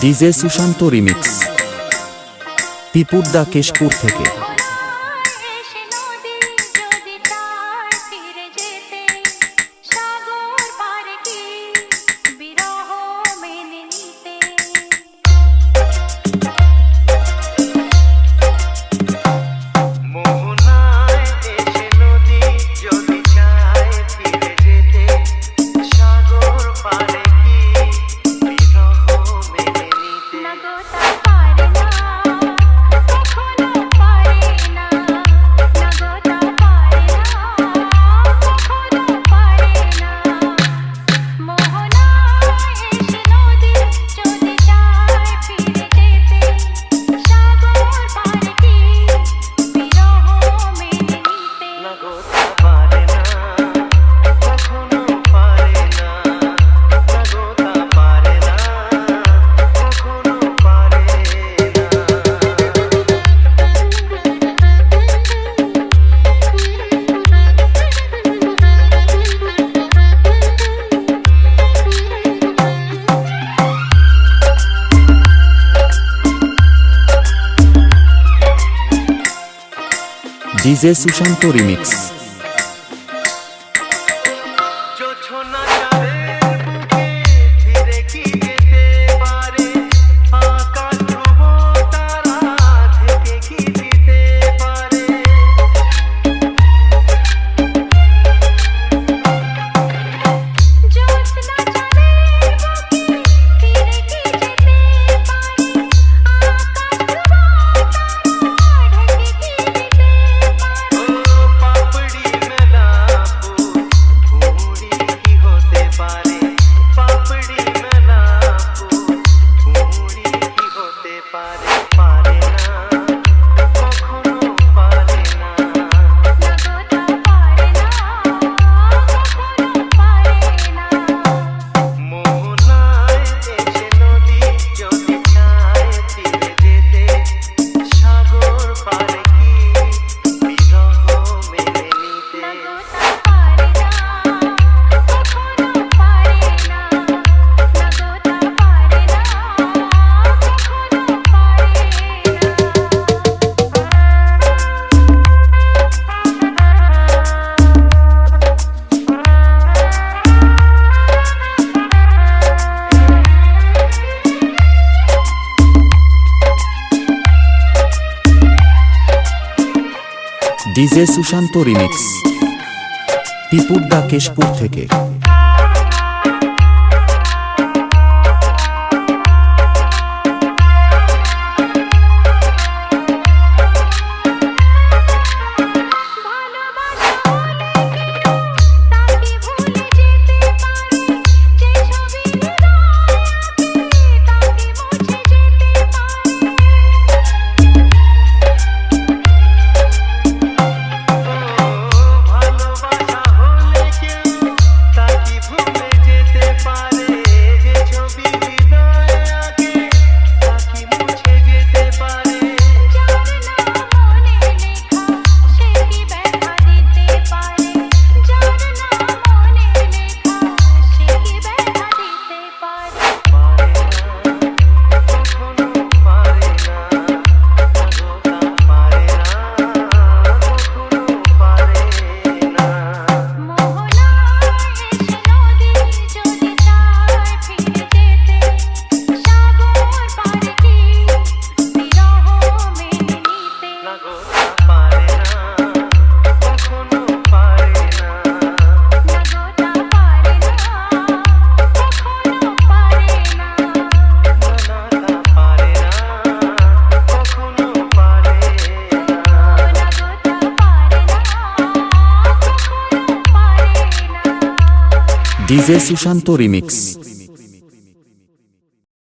DJ Sushant remix. পিপুর পিপুরদা কেশপুর থেকে। DJ Sushant remix. DJ Sushant remix. Pipur দা কেশপুর থেকে। DJ Sushant remix